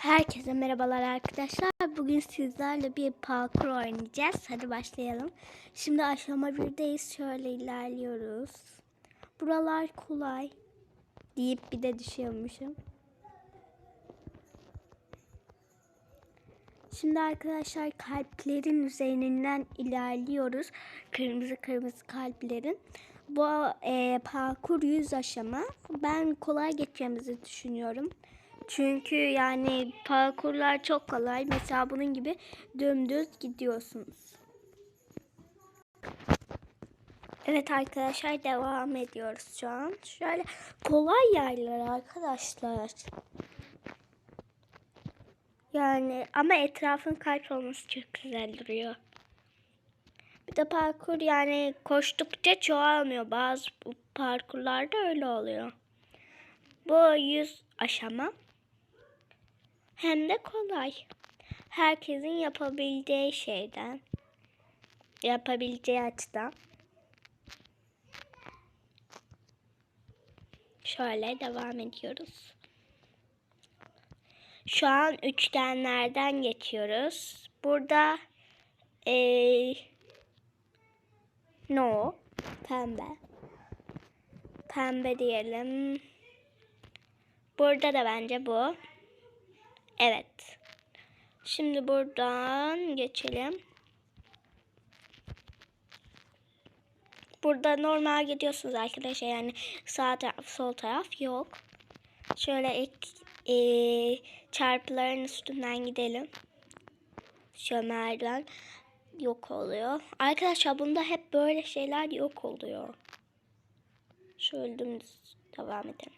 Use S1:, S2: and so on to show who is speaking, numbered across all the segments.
S1: Herkese merhabalar arkadaşlar. Bugün sizlerle bir parkur oynayacağız. Hadi başlayalım. Şimdi aşama 1'deyiz. Şöyle ilerliyoruz. Buralar kolay. Deyip bir de düşüyormuşum. Şimdi arkadaşlar kalplerin üzerinden ilerliyoruz. Kırmızı kırmızı kalplerin. Bu e, parkur 100 aşama. Ben kolay geçeceğimizi düşünüyorum. Çünkü yani parkurlar çok kolay. Mesela bunun gibi dümdüz gidiyorsunuz. Evet arkadaşlar devam ediyoruz şu an. Şöyle kolay yerler arkadaşlar. Yani ama etrafın kalp olması çok güzel duruyor. Bir de parkur yani koştukça çoğalmıyor. Bazı parkurlarda öyle oluyor. Bu 100 aşama. Hem de kolay. Herkesin yapabileceği şeyden. Yapabileceği açıdan. Şöyle devam ediyoruz. Şu an üçgenlerden geçiyoruz. Burada ee, no pembe. Pembe diyelim. Burada da bence bu. Evet. Şimdi buradan geçelim. Burada normal gidiyorsunuz arkadaşlar. Yani sağ taraf, sol taraf yok. Şöyle ek, e, çarpıların üstünden gidelim. Şu merdiven yok oluyor. Arkadaşlar bunda hep böyle şeyler yok oluyor. Şöyle dümdüz devam edelim.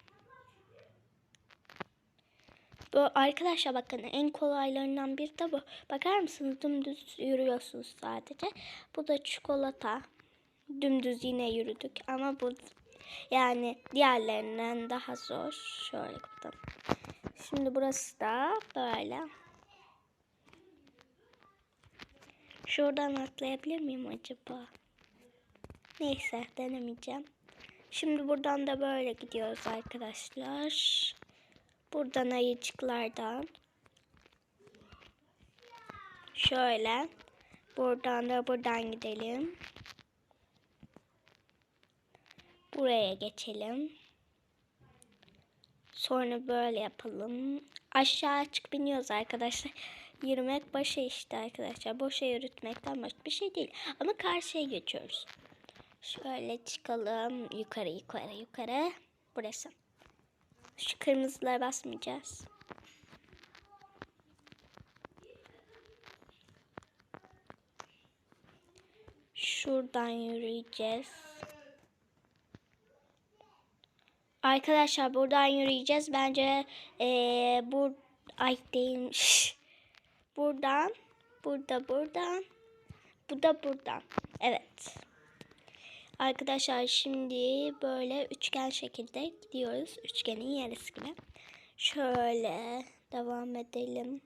S1: Bu arkadaşlar bakın en kolaylarından biri de bu. Bakar mısınız dümdüz yürüyorsunuz sadece. Bu da çikolata. Dümdüz yine yürüdük ama bu yani diğerlerinden daha zor. Şöyle bakalım. Şimdi burası da böyle. Şuradan atlayabilir miyim acaba? Neyse denemeyeceğim. Şimdi buradan da böyle gidiyoruz arkadaşlar. Buradan ayıcıklardan. Şöyle. Buradan da buradan gidelim. Buraya geçelim. Sonra böyle yapalım. Aşağı çık biniyoruz arkadaşlar. Yürümek başa işte arkadaşlar. Boşa yürütmekten başka bir şey değil. Ama karşıya geçiyoruz. Şöyle çıkalım. Yukarı yukarı yukarı. Burası. Şu kırmızılara basmayacağız. Şuradan yürüyeceğiz. Arkadaşlar buradan yürüyeceğiz. Bence ee, bu ay değilmiş. Buradan, burada, buradan, bu da buradan. Evet. Arkadaşlar şimdi böyle üçgen şekilde gidiyoruz. Üçgenin yarısı gibi. Şöyle devam edelim.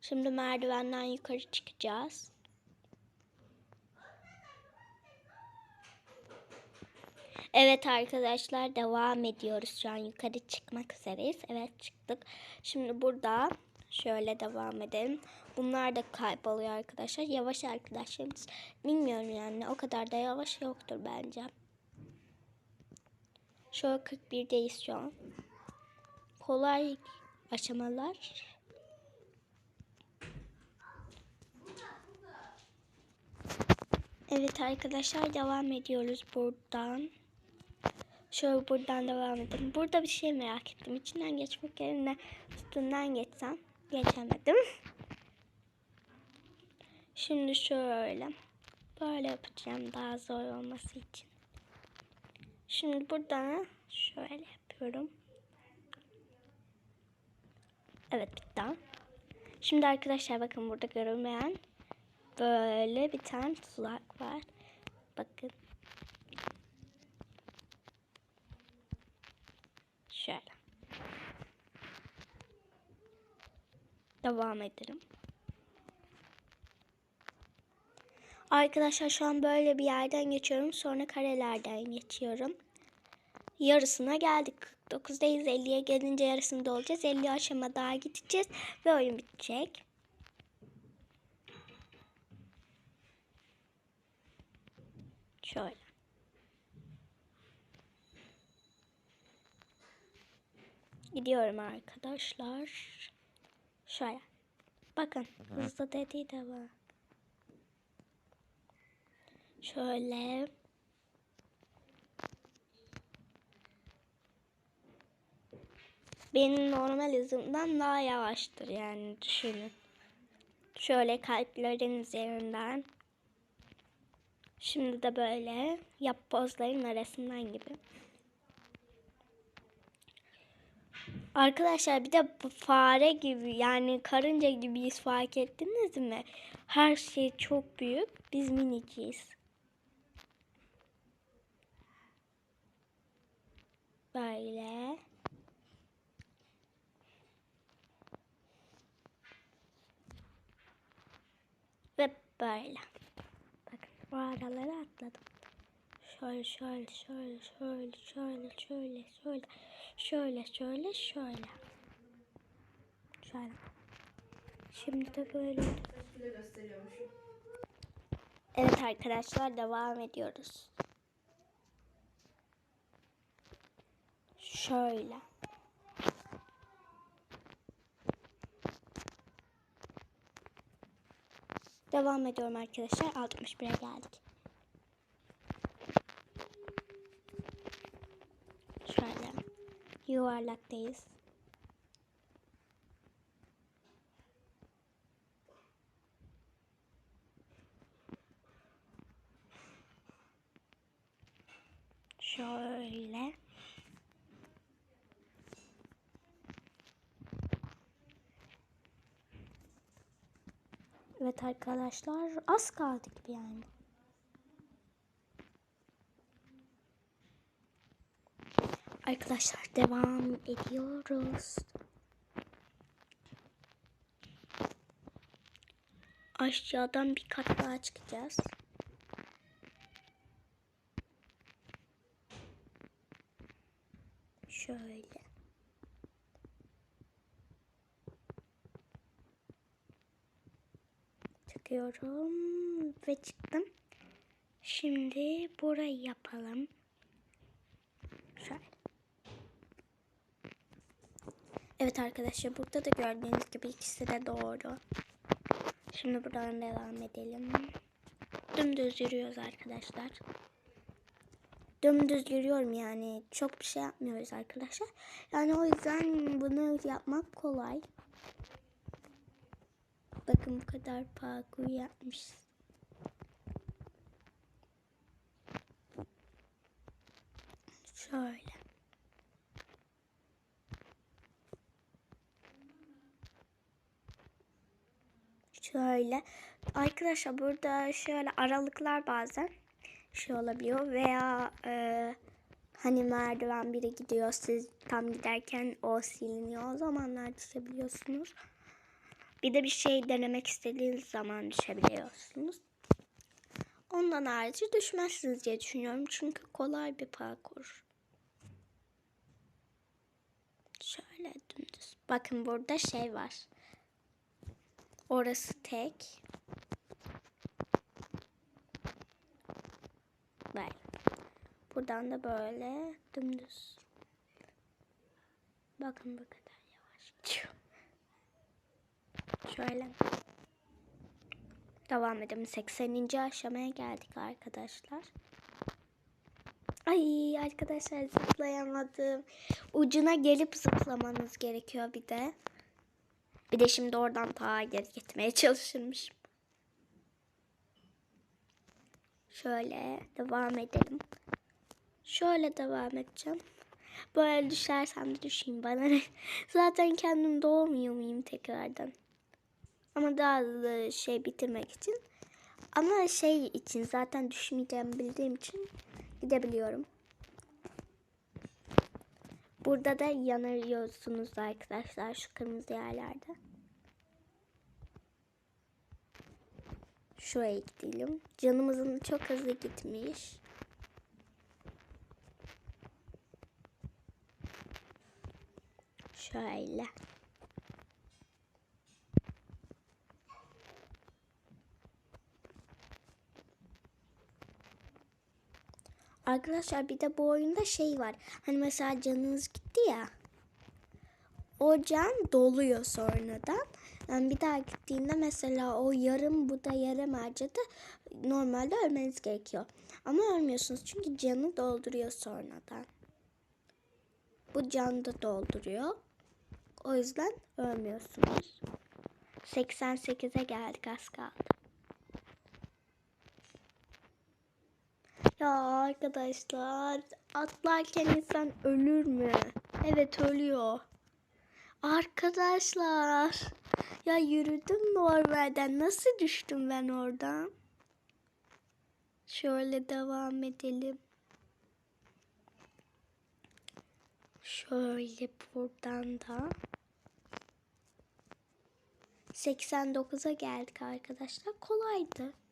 S1: Şimdi merdivenden yukarı çıkacağız. Evet arkadaşlar devam ediyoruz. Şu an yukarı çıkmak üzereyiz. Evet çıktık. Şimdi burada şöyle devam edelim. Bunlar da kayboluyor arkadaşlar. Yavaş arkadaşlarımız. Bilmiyorum yani o kadar da yavaş yoktur bence. Şöyle 41'deyiz şu an. Kolay aşamalar. Evet arkadaşlar devam ediyoruz buradan. Şöyle buradan devam edelim. Burada bir şey merak ettim. İçinden geçmek yerine üstünden geçsem. Geçemedim. Şimdi şöyle. Böyle yapacağım daha zor olması için. Şimdi buradan şöyle yapıyorum. Evet bitti. Şimdi arkadaşlar bakın burada görünmeyen böyle bir tane tuzak var. Bakın. Şöyle. Devam edelim. Arkadaşlar şu an böyle bir yerden geçiyorum. Sonra karelerden geçiyorum. yarısına geldik. 49'dayız. 50'ye gelince yarısında olacağız. 50 aşama daha gideceğiz ve oyun bitecek. Şöyle. Gidiyorum arkadaşlar. Şöyle. Bakın hızlı dediği de var. Şöyle. Benim normal hızımdan daha yavaştır yani düşünün. Şöyle kalplerin üzerinden. Şimdi de böyle yap pozların arasından gibi. Arkadaşlar bir de fare gibi yani karınca gibiyiz fark ettiniz mi? Her şey çok büyük. Biz miniciyiz. Böyle. Ve böyle. Bakın bu araları atladım. Şöyle şöyle şöyle şöyle şöyle şöyle şöyle şöyle şöyle şöyle. Şöyle. Şimdi de böyle. Evet arkadaşlar devam ediyoruz. Şöyle. Devam ediyorum arkadaşlar. 61'e geldik. Şöyle. Yuvarlaktayız. Şöyle. Arkadaşlar az kaldık yani. Arkadaşlar devam ediyoruz. Aşağıdan bir kat daha çıkacağız. Şöyle. Çıkıyorum ve çıktım. Şimdi burayı yapalım. Şöyle. Evet arkadaşlar burada da gördüğünüz gibi ikisi de doğru. Şimdi buradan devam edelim. Dümdüz yürüyoruz arkadaşlar. Dümdüz yürüyorum yani. Çok bir şey yapmıyoruz arkadaşlar. Yani o yüzden bunu yapmak kolay. Bakın bu kadar parkur yapmışız. Şöyle. Şöyle. Arkadaşlar burada şöyle aralıklar bazen şey olabiliyor veya e, hani merdiven biri gidiyor siz tam giderken o siliniyor o zamanlar düşebiliyorsunuz. Bir de bir şey denemek istediğiniz zaman düşebiliyorsunuz. Ondan harici düşmezsiniz diye düşünüyorum. Çünkü kolay bir parkur. Şöyle dümdüz. Bakın burada şey var. Orası tek. Böyle. Buradan da böyle dümdüz. Bakın yavaş. Şöyle. Devam edelim. 80. aşamaya geldik arkadaşlar. Ay arkadaşlar zıplayamadım. Ucuna gelip zıplamanız gerekiyor bir de. Bir de şimdi oradan ta geri gitmeye çalışırmışım. Şöyle devam edelim. Şöyle devam edeceğim. Böyle düşersem de düşeyim bana. Zaten kendim doğmuyor muyum tekrardan. Ama daha hızlı şey bitirmek için. Ama şey için zaten düşmeyeceğimi bildiğim için gidebiliyorum. Burada da yanıyorsunuz arkadaşlar şu kırmızı yerlerde. Şuraya gidelim. Canımızın çok hızlı gitmiş. Şöyle. Arkadaşlar bir de bu oyunda şey var. Hani mesela canınız gitti ya. O can doluyor sonradan. Yani bir daha gittiğinde mesela o yarım bu da yarım harcadı. Normalde ölmeniz gerekiyor. Ama ölmüyorsunuz çünkü canı dolduruyor sonradan. Bu can da dolduruyor. O yüzden ölmüyorsunuz. 88'e geldik az kaldı. Ya arkadaşlar atlarken insan ölür mü? Evet ölüyor. Arkadaşlar ya yürüdüm normalden nasıl düştüm ben oradan? Şöyle devam edelim. Şöyle buradan da 89'a geldik arkadaşlar. Kolaydı.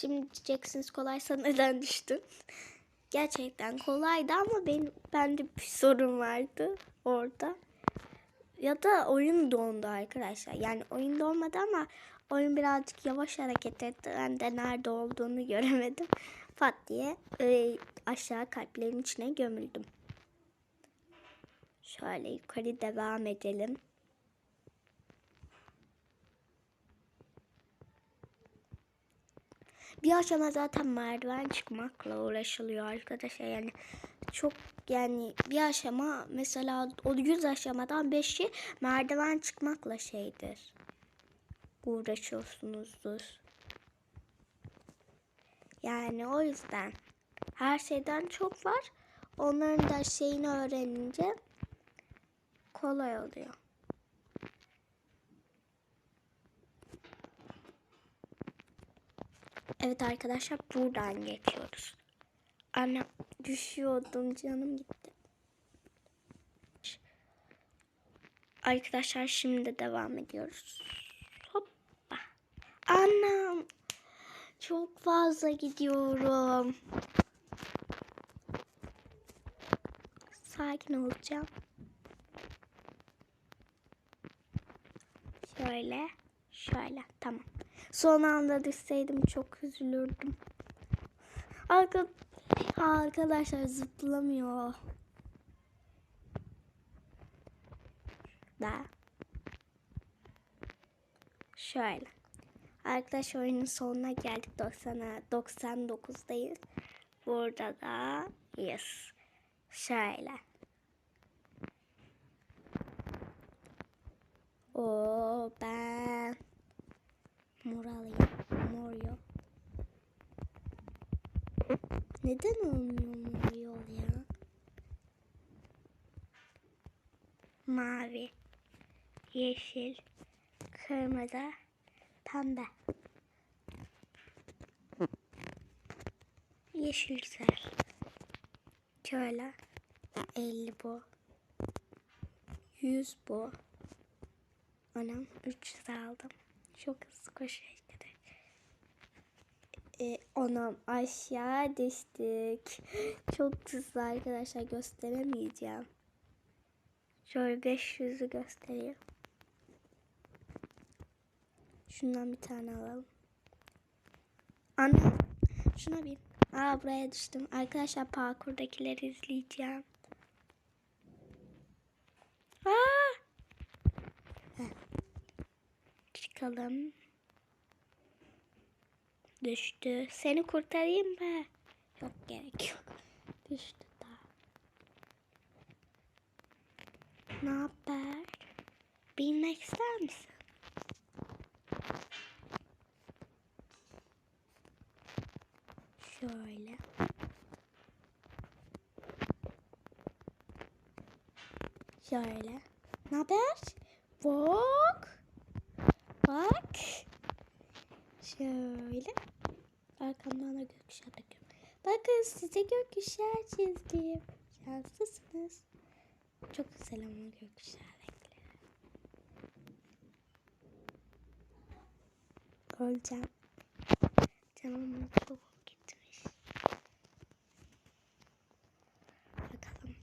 S1: Şimdi diyeceksiniz kolaysa neden düştün? Gerçekten kolaydı ama benim bende bir sorun vardı orada. Ya da oyun dondu arkadaşlar. Yani oyun donmadı ama oyun birazcık yavaş hareket etti. Ben de nerede olduğunu göremedim. Fat diye e, aşağı kalplerin içine gömüldüm. Şöyle yukarı devam edelim. Bir aşama zaten merdiven çıkmakla uğraşılıyor arkadaşlar. Yani çok yani bir aşama mesela o 100 aşamadan 5'i merdiven çıkmakla şeydir. Uğraşıyorsunuzdur. Yani o yüzden her şeyden çok var. Onların da şeyini öğrenince kolay oluyor. Evet arkadaşlar buradan geçiyoruz. Anne düşüyordum canım gitti. Arkadaşlar şimdi devam ediyoruz. Hoppa. Annem çok fazla gidiyorum. Sakin olacağım. Şöyle, şöyle. Tamam. Son anda düşseydim çok üzülürdüm. Arka... Arkadaşlar zıplamıyor. Da. Şöyle. Arkadaş oyunun sonuna geldik. 90'a 99'dayız. Burada da yes. Şöyle. O ben moralıyım. Mor yok. Neden olmuyor mor yol ya? Mavi, yeşil, kırmızı, pembe. Yeşil güzel. Şöyle. 50 bu. 100 bu. Anam 300 aldım. Çok hızlı koşuyor arkadaşlar. Ee, anam aşağı düştük. Çok hızlı arkadaşlar gösteremeyeceğim. Şöyle 500'ü göstereyim. Şundan bir tane alalım. Anne şuna bir. Aa buraya düştüm. Arkadaşlar parkurdakileri izleyeceğim. Aa! Heh. Çıkalım. Düştü. Seni kurtarayım mı? Yok gerek yok. Düştü daha. Ne haber? Bilmek ister misin? Şöyle. Şöyle. Ne haber? Bak. Bak. Şöyle. Arkamdan da gökkuşağı takıyorum. Bakın size gökkuşağı çizdim. Şanslısınız. Çok güzel ama gökkuşağı renkleri. Öleceğim. Canım çok gitmiş. Bakalım.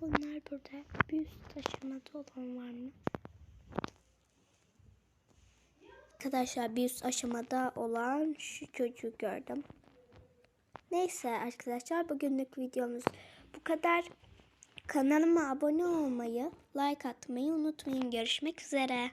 S1: Bunlar Şurada bir üst aşamada olan var mı? Arkadaşlar bir üst aşamada olan şu çocuğu gördüm. Neyse arkadaşlar bugünlük videomuz bu kadar. Kanalıma abone olmayı, like atmayı unutmayın. Görüşmek üzere.